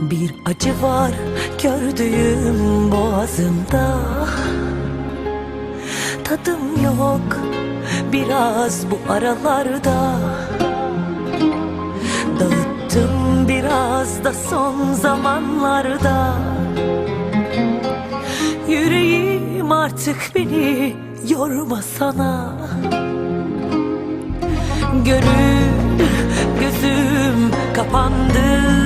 Bir acı var gördüğüm boğazımda. Tadım yok biraz bu aralarda. Dağıttım biraz da son zamanlarda. Yüreğim artık beni yorma sana. Gönül gözüm kapandı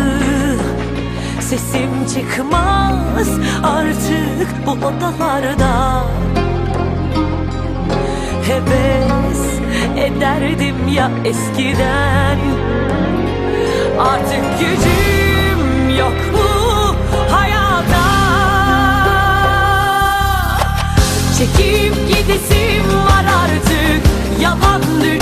Sesim çıkmaz artık bu odalarda. Heves ederdim ya eskiden. Artık gücüm yok bu hayata. Çekip gidesim var artık yalan dünyadan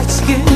dark skin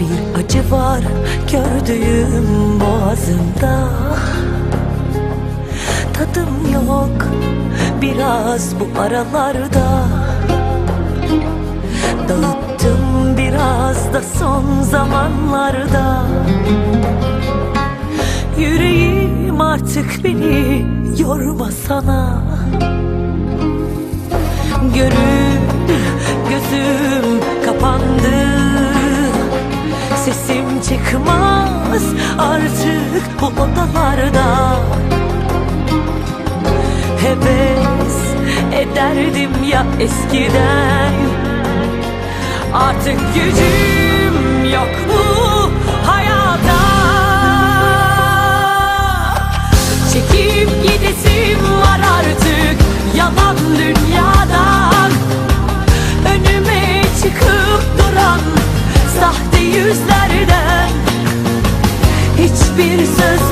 Bir acı var gördüğüm boğazımda. Tadım yok biraz bu aralarda. Dağıttım biraz da son zamanlarda. Yüreğim artık beni yorma sana. Gönül gözüm odalarda. Heves ederdim ya eskiden. Artık gücüm yok bu Hiçbir söz